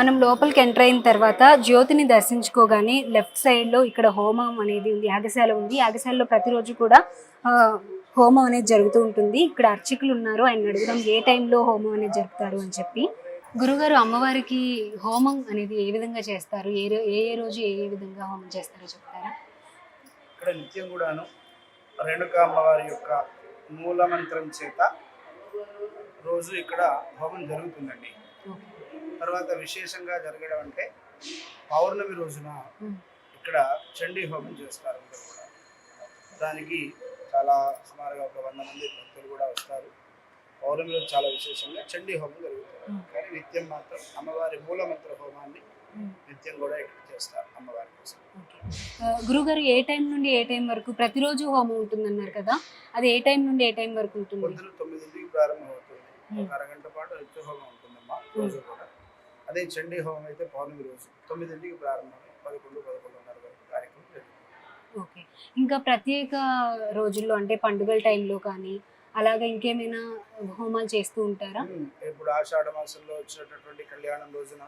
మనం లోపలికి ఎంటర్ అయిన తర్వాత జ్యోతిని దర్శించుకోగానే లెఫ్ట్ సైడ్లో ఇక్కడ హోమం అనేది ఉంది యాగశాల ఉంది. యాగశాలలో ప్రతిరోజు కూడా హోమం అనేది జరుగుతూ ఉంటుంది. ఇక్కడ అర్చకులు ఉన్నారు. ఆయన అడుగుదాం ఏ టైంలో హోమం అనేది జరుపుతారు అని చెప్పి. గురుగారు అమ్మవారికి హోమం అనేది ఏ విధంగా చేస్తారు? ఏ ఏ ఏ రోజు ఏ ఏ విధంగా హోమం చేస్తారో చెప్తారా? ఇక్కడ నిత్యం కూడాను రేణుకా అమ్మవారి యొక్క మూల మంత్రం చేత రోజు ఇక్కడ హోమం జరుగుతుందండి. తర్వాత విశేషంగా జరగడం అంటే పౌర్ణమి రోజున. ఇక్కడ చండీ హోమం చేస్తారు కూడా. దానికి చాలా సుమారుగా ఒక వంద మంది భక్తులు కూడా వస్తారు. పౌర్ణమి రోజు చాలా విశేషంగా చండీ హోమం జరుగుతుంది. కానీ నిత్యం మాత్రం అమ్మవారి మూల మంత్ర హోమాన్ని. నిత్యం కూడా ఇక్కడ చేస్తారు అమ్మవారి కోసం. గురుగారు ఏ టైం నుండి ఏ టైం వరకు ప్రతిరోజు హోమం ఉంటుందన్నారు కదా అది ఏ టైం నుండి ఏ టైం వరకు ఉంటుంది? పొద్దున తొమ్మిదింటికి ప్రారంభం అవుతుంది. ఒక అరగంట పాటు నిత్య హోమం ఉంటుందమ్మా రోజు కూడా. అదే చండీ హోమం అయితే పౌర్ణమి రోజు. తొమ్మిదింటికి ప్రారంభమై పదకొండు పదకొండున్నర వరకు కార్యక్రమం జరుగుతుంది. ఓకే. ఇంకా ప్రత్యేక రోజుల్లో అంటే పండుగల టైంలో కానీ అలాగా ఇంకేమైనా హోమాలు చేస్తూ ఉంటారా? ఇప్పుడు ఆషాఢ మాసంలో వచ్చినటువంటి కళ్యాణం రోజున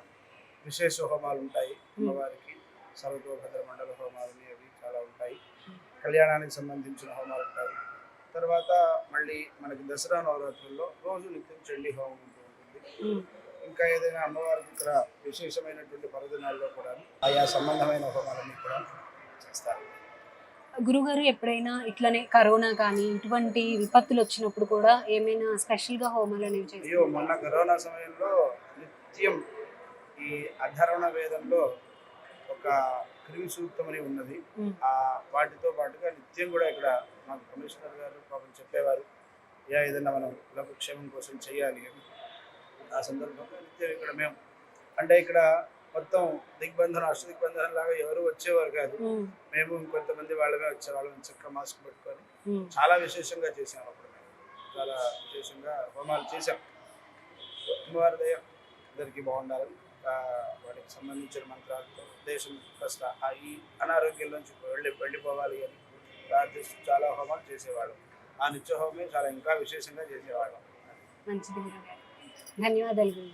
విశేష హోమాలు ఉంటాయి అమ్మవారికి. సర్వతోభద్ర మండల హోమాలు అవి చాలా ఉంటాయి. కళ్యాణానికి సంబంధించిన హోమాలు ఉంటాయి. తర్వాత మళ్ళీ మనకి దసరా నవరాత్రుల్లో రోజు నిత్యం చండీ హోమం ఉంటూ ఉంటుంది. ఇంకా ఏదైనా అమ్మవారికి ఇక్కడ విశేషమైనటువంటి పర్వదినాల్లో కూడా ఆయా సంబంధమైన హోమాలన్నీ కూడా చేస్తారు. గురుగారు ఎప్పుడైనా ఇట్లనే కరోనా కానీ ఇటువంటి విపత్తులు వచ్చినప్పుడు కూడా ఏమైనా స్పెషల్గా హోమాలు అనేవి చేస్తారు? మొన్న కరోనా సమయంలో నిత్యం ఈ అధర్వణ వేదంలో ఒక క్రిమి సూక్తం అని ఉన్నది. ఆ వాటితో పాటుగా నిత్యం కూడా ఇక్కడ మాకు కమిషనర్ గారు పాపం చెప్పేవారు యా ఏదైనా మనం లోకక్షేమం కోసం చేయాలి అని. ఆ సందర్భంగా నిత్యం ఇక్కడ మేము అంటే ఇక్కడ మొత్తం దిగ్బంధన అష్ట దిగ్బంధనం లాగా ఎవరు వచ్చేవారు కాదు. మేము ఇంకొంతమంది వాళ్ళమే వచ్చేవాళ్ళం చక్క మాస్క్ పెట్టుకొని. చాలా విశేషంగా చేసాం అప్పుడు మేము. చాలా విశేషంగా హోమాలు చేసాం అమ్మవారి దయ అందరికీ బాగుండాలని ఆ, వాటికి సంబంధించిన మంత్రాలతో దేశం కాస్త ఆ ఈ అనారోగ్యం నుంచి వెళ్ళి వెళ్ళిపోవాలి అని ప్రార్థిస్తూ చాలా హోమాలు చేసేవాళ్ళం. ఆ నిత్య హోమే చాలా ఇంకా విశేషంగా చేసేవాళ్ళం. మంచిది. ధన్యవాదాలు